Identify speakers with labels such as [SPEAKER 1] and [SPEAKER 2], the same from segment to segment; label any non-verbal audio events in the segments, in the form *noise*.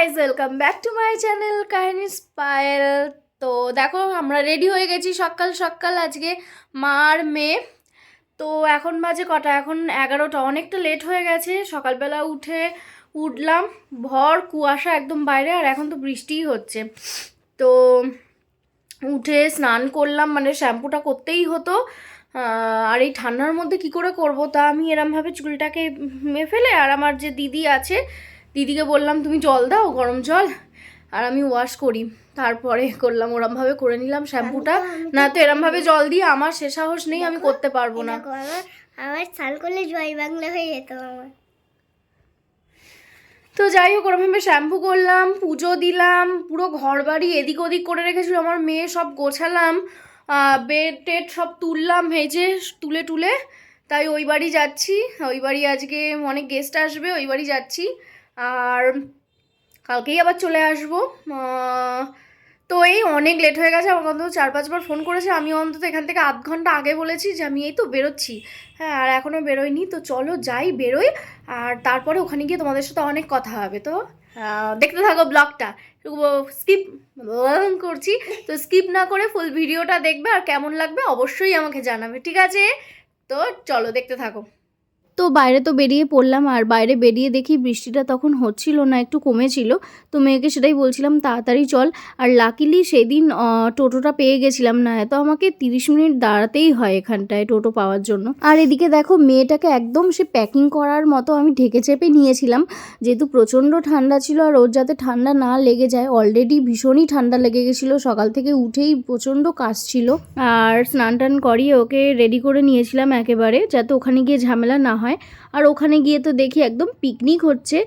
[SPEAKER 1] Guys welcome back to my channel কাহিনী স্পাইল তো দেখো, আমরা রেডি হয়ে গেছি সকাল সকাল আজকে মার মেয়ে। তো এখন বাজে কটা? এখন এগারোটা। অনেকটা লেট হয়ে গেছে। সকালবেলা উঠে উঠলাম। ভর, কুয়াশা একদম বাইরে, আর এখন তো বৃষ্টিই হচ্ছে। তো উঠে স্নান করলাম মানে শ্যাম্পুটা করতেই হতো। আর এই ঠান্ডার মধ্যে কি করে করব? তা আমি এরমভাবে চুলটাকে মে ফেলে, আর আমার যে দিদি আছে দিদিকে বললাম তুমি জল দাও গরম জল। আর আমি ওয়াশ করি। তারপরে করলাম ওরমভাবে করে নিলাম শ্যাম্পুটা। না তো এরমভাবে জল দিয়ে আমার সে সাহস নেই আমি করতে পারব না।
[SPEAKER 2] আমার স্নান করলে জয় বাংলা হয়ে যেত আমার।
[SPEAKER 1] তো যাই হোক ওরমভাবে শ্যাম্পু করলাম পুজো দিলাম পুরো ঘর বাড়ি এদিক ওদিক করে রেখেছিল আমার মেয়ে সব গোছালাম বেড টেড সব তুললাম ভেজে তুলে তুলে তাই ওই বাড়ি যাচ্ছি ওই বাড়ি আজকে অনেক গেস্ট আসবে ওই বাড়ি যাচ্ছি। আর কালকেই আবার চলে আসব। তো এই অনেক লেট হয়ে গেছে আমার অন্তত চার পাঁচবার ফোন করেছে। আমি অন্তত এখান থেকে আধ ঘণ্টা আগে বলেছি যে আমি এই তো বেরোচ্ছি। হ্যাঁ আর এখনও বেরোয়নি। তো চলো যাই, বেরোই। আর তারপরে ওখানে গিয়ে তোমাদের সাথে অনেক কথা হবে। তো দেখতে থাকো ব্লগটা স্কিপ করছি। তো স্কিপ না করে ফুল ভিডিওটা দেখবে। আর কেমন লাগবে অবশ্যই আমাকে জানাবে। ঠিক আছে? তো চলো দেখতে থাকো। তো বাইরে তো বেরিয়ে পড়লাম আর বাইরে বেরিয়ে দেখি বৃষ্টিটা তখন হচ্ছিল না, একটু কমেছিল। তো মেয়েকে সেটাই বলছিলাম, তাড়াতাড়ি চল। আর লাকিলি সেদিন টোটোটা পেয়ে গেছিলাম না তো আমাকে তিরিশ মিনিট দাঁড়াতেই হয় এখানটায় টোটো পাওয়ার জন্য। আর এদিকে দেখো, মেয়েটাকে একদম সে প্যাকিং করার মতো আমি ঢেকে চেপে নিয়েছিলাম। যেহেতু প্রচণ্ড ঠান্ডা ছিল আর ওর যাতে ঠান্ডা না লেগে যায় অলরেডি ভীষণই ঠান্ডা লেগে গেছিল। সকাল থেকে উঠেই প্রচণ্ড কাজ ছিল। আর স্নান টান করিয়ে ওকে রেডি করে নিয়েছিলাম একেবারে, যাতে ওখানে গিয়ে ঝামেলা না হয়। আর ওখানে গিয়ে তো দেখি একদম পিকনিক হচ্ছে।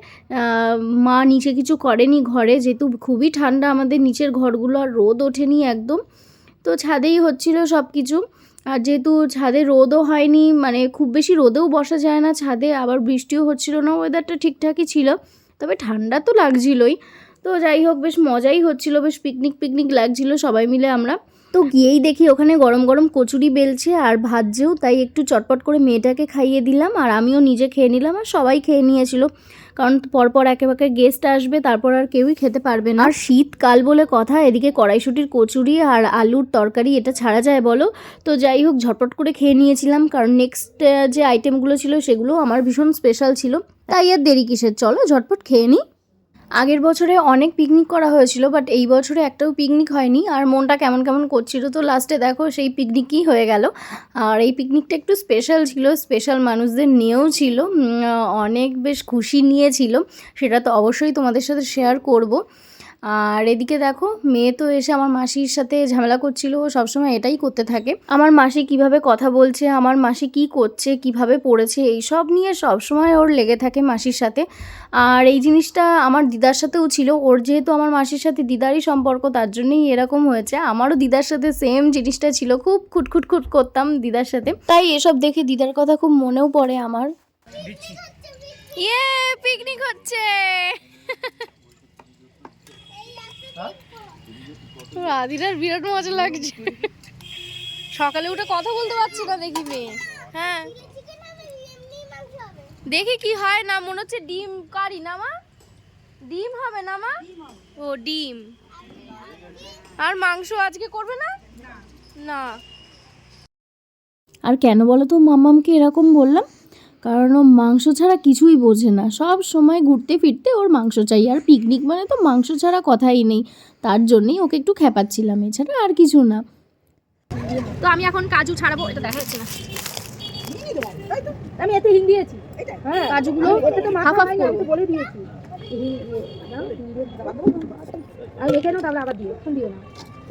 [SPEAKER 1] মা নিচে কিছু করেনি ঘরে, যেহেতু খুবই ঠান্ডা, আমাদের নিচের ঘরগুলো আর রোদ ওঠেনি একদম। তো ছাদেই হচ্ছিল সব কিছু আর যেহেতু ছাদে রোদও হয়নি মানে খুব বেশি রোদেও বসা যায় না ছাদে, আবার বৃষ্টিও হচ্ছিল না ওয়েদারটা ঠিকঠাকই ছিল। তবে ঠান্ডা তো লাগছিলই। তো যাই হোক, বেশ মজাই হচ্ছিল, বেশ পিকনিক পিকনিক লাগছিল সবাই মিলে আমরা। তো গিয়েই দেখি ওখানে গরম গরম কচুরি বেলছে আর ভাজছেও, তাই একটু চটপট করে মেয়েটাকে খাইয়ে দিলাম আর আমিও নিজে খেয়ে নিলাম আর সবাই খেয়ে নিয়েছিল। কারণ পরপর একেবারে গেস্ট আসবে, তারপর আর কেউই খেতে পারবে না। আর শীতকাল বলে কথা, এদিকে কড়াইশুটির কচুরি আর আলুর তরকারি এটা ছাড়া যায় বলো। তো যাই হোক, ঝটপট করে খেয়ে নিয়েছিলাম, কারণ নেক্সট যে আইটেমগুলো ছিল সেগুলো আমার ভীষণ স্পেশাল ছিল। তাই আর দেরি কিসের? চলো ঝটপট খেয়ে নিই। আগের বছরে অনেক পিকনিক করা হয়েছিল বাট এই বছরে একটাও পিকনিক হয়নি। আর মনটা কেমন কেমন করছিল, তো লাস্টে দেখো সেই পিকনিকই হয়ে গেল। আর এই পিকনিকটা একটু স্পেশাল ছিল স্পেশাল মানুষদের নিয়েও ছিল অনেক বেশ খুশি নিয়েছিল, সেটা তো অবশ্যই তোমাদের সাথে শেয়ার করব। আর এদিকে দেখো মেয়ে তো এসে আমার মাসির সাথে ঝামেলা করছিল ও সবসময় এটাই করতে থাকে। আমার মাসি কীভাবে কথা বলছে আমার মাসি কি করছে কীভাবে পড়েছে এই সব নিয়ে সবসময় ওর লেগে থাকে মাসির সাথে। আর এই জিনিসটা আমার দিদার সাথেও ছিল ওর যেহেতু আমার মাসির সাথে দিদারই সম্পর্ক তার জন্যই এরকম হয়েছে। আমারও দিদার সাথে সেম জিনিসটা ছিল খুব খুটখুট খুট করতাম দিদার সাথে। তাই এসব দেখে দিদার কথা খুব মনেও পড়ে আমার। ইয়ে পিকনিক হচ্ছে! *laughs* রাধিরার বিরাট মজা লাগছে। সকালে উঠে কথা বলতে পারছি না দেখি মেয়ে। হ্যাঁ। দেখি কি হয় না মনে হচ্ছে ডিম কারি না মা? ডিম হবে না মা? ও ডিম। আর মাংস আজকে করবে না? না। আর কেন বলো তো মাম্মামকে এরকম বললাম? কারণ ও মাংস ছাড়া কিছুই বোঝে না। সব সময় ঘুরতে ফিরতে ওর মাংস চাই। আর পিকনিক মানে তো মাংস ছাড়া কথাই নেই। তার জন্যই ওকে একটু খেপাচ্ছিলাম। এছাড়া আর কিছু না। তো আমি এখন কাজু ছাড়াবো। এটা দেখা যাচ্ছে না। আমি এতে হিং দিয়েছি। কাজুগুলো হাফ হাফ করব
[SPEAKER 3] বলে দিয়েছি। আর এখানেও তাহলে আবার দিও। দিও না।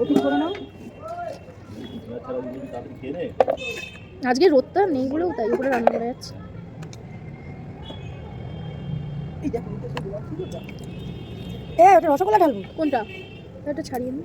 [SPEAKER 3] ওটি করে নাও।
[SPEAKER 1] আজকে রোদটা নেই বলেও তাই উপরে রান্না করা যাচ্ছে।
[SPEAKER 3] এ ওটা রসগোল্লা ঢালবো।
[SPEAKER 1] কোনটা? এটা ছাড়িয়ে নি।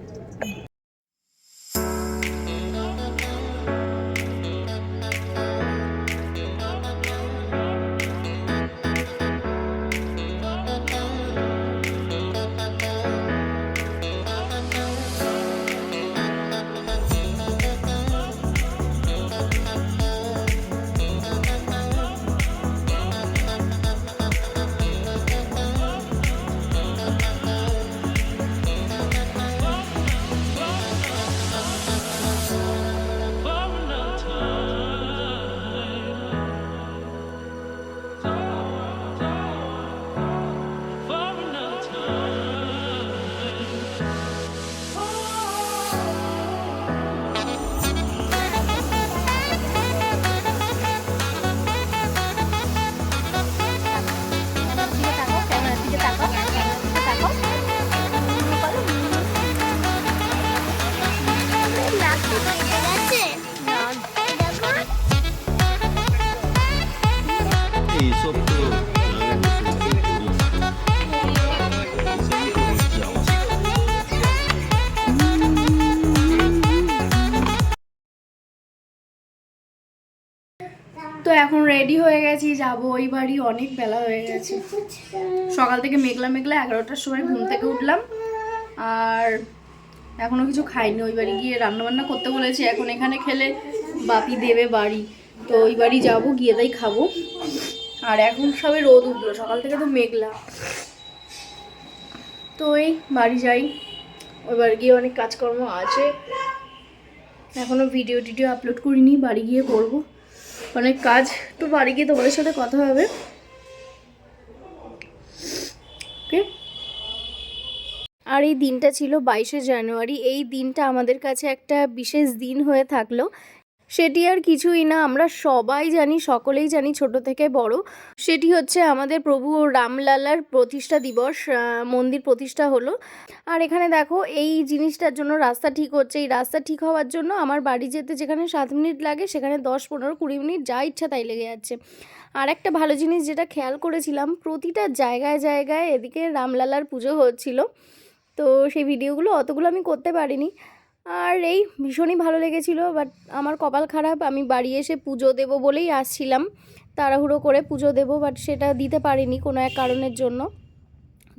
[SPEAKER 1] রেডি হয়ে গেছি, যাব। ওই বাড়ি অনেক বেলা হয়ে গেছে। সকাল থেকে মেঘলা মেঘলা এগারোটার সময় ঘুম থেকে উঠলাম। আর এখনও কিছু খাইনি। ওই বাড়ি গিয়ে রান্নাবান্না করতে বলেছি। এখন এখানে খেলে বাপি দেবে বাড়ি। তো ওই বাড়ি যাব, গিয়ে তাই খাব। আর এখন সবে রোদ উঠল। সকাল থেকে তো মেঘলা। তো এই বাড়ি যাই। ওই বাড়ি গিয়ে অনেক কাজকর্ম আছে। এখনও ভিডিও টিডিও আপলোড করিনি। বাড়ি গিয়ে করব। অনেক কাজ। তো বাড়ি গিয়ে তোমাদের সাথে কথা হবে। আর এই দিনটা ছিল বাইশে জানুয়ারি। এই দিনটা আমাদের কাছে একটা বিশেষ দিন হয়ে থাকল। সেটি আর কিছুই না, আমরা সবাই জানি, সকলেই জানি ছোট থেকে বড়। সেটি হচ্ছে আমাদের প্রভু রামলালার প্রতিষ্ঠা দিবস মন্দির প্রতিষ্ঠা হলো। আর এখানে দেখো, এই জিনিসটার জন্য রাস্তা ঠিক হচ্ছে। এই রাস্তা ঠিক হওয়ার জন্য আমার বাড়ি যেতে যেখানে সাত মিনিট লাগে, সেখানে দশ, পনেরো, কুড়ি মিনিট যা ইচ্ছা তাই লেগে যাচ্ছে। আর একটা ভালো জিনিস যেটা খেয়াল করেছিলাম, প্রতিটা জায়গায় জায়গায় এদিকে রামলালার পুজো হচ্ছিল। তো সেই ভিডিওগুলো অতগুলো আমি করতে পারিনি। আর এই ভীষণই ভালো লেগেছিল বাট আমার কপাল খারাপ, আমি বাড়ি এসে পুজো দেবো বলেই আসছিলাম। তাড়াহুড়ো করে পুজো দেবো বাট সেটা দিতে পারিনি কোনো এক কারণের জন্য।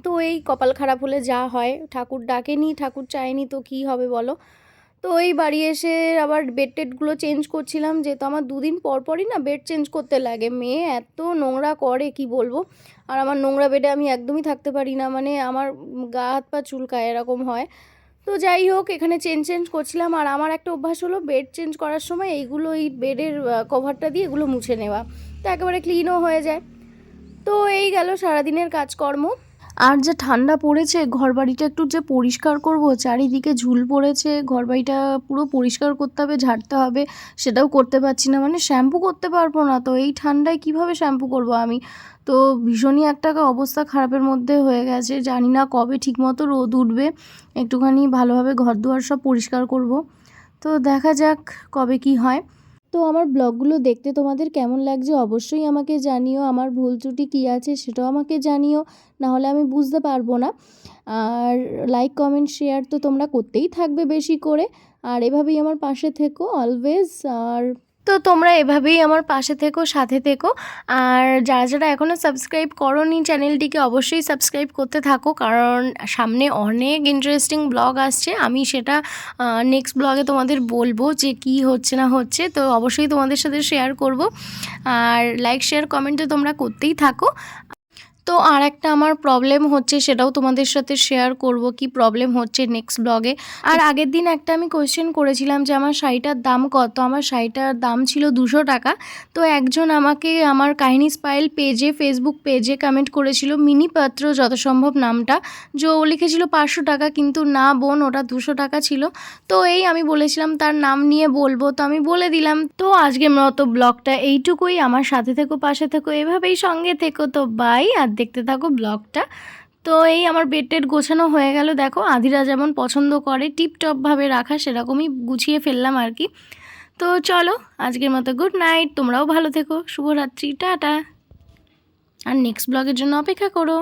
[SPEAKER 1] তো এই কপাল খারাপ হলে যা হয়, ঠাকুর ডাকেনি, ঠাকুর চায়নি তো কী হবে বলো? তো এই বাড়ি এসে আবার বেড টেডগুলো চেঞ্জ করছিলাম, যেহেতু আমার দুদিন পর পরই না বেড চেঞ্জ করতে লাগে। মেয়ে এত নোংরা করে, কি বলব? আর আমার নোংরা বেডে আমি একদমই থাকতে পারি না মানে আমার গা হাত পা চুলকায়, এরকম হয়। তো যাই হোক, এখানে চেঞ্জ চেঞ্জ করছিলাম আর আমার একটা অভ্যাস হলো বেড চেঞ্জ করার সময় এইগুলো এই বেডের কভারটা দিয়ে এগুলো মুছে নেওয়া। তো একেবারে ক্লিনও হয়ে যায়। তো এই গেল সারাদিনের কাজকর্ম। আর যে ঠান্ডা পড়েছে, ঘরবাড়িটা একটু যে পরিষ্কার করব, চারিদিকে ঝুল পড়েছে, ঘরবাড়িটা পুরো পরিষ্কার করতে হবে, ঝাড়তে হবে, সেটাও করতে পারছি না। মানে শ্যাম্পু করতে পারব না তো, এই ঠান্ডায় কীভাবে শ্যাম্পু করব আমি? তো ভীষণই একটা অবস্থা খারাপের মধ্যে হয়ে গেছে, জানি না কবে ঠিকমতো রোদ উঠবে, একটুখানি ভালোভাবে ঘর দুয়ার সব পরিষ্কার করব। তো দেখা যাক কবে কি হয়। তো আমার ব্লগগুলো দেখতে তোমাদের কেমন লাগছে অবশ্যই আমাকে জানিও। আমার ভুল ত্রুটি কী আছে সেটাও আমাকে জানিও, নাহলে আমি বুঝতে পারব না। আর লাইক কমেন্ট শেয়ার তো তোমরা করতেই থাকবে বেশি করে। আর এভাবেই আমার পাশে থেকো অলওয়েজ আর তো তোমরা এভাবেই আমার পাশে থেকো, সাথে থেকো। আর যারা যারা এখনও সাবস্ক্রাইব করোনি চ্যানেলটিকে অবশ্যই সাবস্ক্রাইব করতে থাকো, কারণ সামনে অনেক ইন্টারেস্টিং ব্লগ আসছে। আমি সেটা নেক্সট ব্লগে তোমাদের বলব যে কি হচ্ছে না হচ্ছে। তো অবশ্যই তোমাদের সাথে শেয়ার করব। আর লাইক শেয়ার কমেন্টে তোমরা করতেই থাকো। তো আর একটা আমার প্রবলেম হচ্ছে, সেটাও তোমাদের সাথে শেয়ার করব কি প্রবলেম হচ্ছে নেক্সট ব্লগে আর আগের দিন একটা আমি কোয়েশ্চেন করেছিলাম যে আমার শাড়িটার দাম কত? আমার শাড়িটার দাম ছিল দুশো টাকা। তো একজন আমাকে আমার কাহিনী স্পাইল পেজে ফেসবুক পেজে কমেন্ট করেছিল মিনি পাত্র যত সম্ভব নামটা, যে ও লিখেছিল পাঁচশো টাকা, কিন্তু না বোন, ওটা দুশো টাকা ছিল। তো এই আমি বলেছিলাম, তার নাম নিয়ে বলব। তো আমি বলে দিলাম, তো আজকের মতো ব্লগটা এইটুকুই। আমার সাথে থেকো, পাশে থেকো, এভাবেই সঙ্গে থেকো। তো বাই আর দেখতে থাকো ব্লগটা। তো এই আমার বেড টেড গোছানো হয়ে গেল, দেখো। আধিরা যেমন পছন্দ করে, টিপটপভাবে রাখা সেরকমই গুছিয়ে ফেললাম আর কি। তো চলো, আজকের মতো গুড নাইট, তোমরাও ভালো থেকো, শুভরাত্রি, টাটা। আর নেক্সট ব্লগের জন্য অপেক্ষা করো।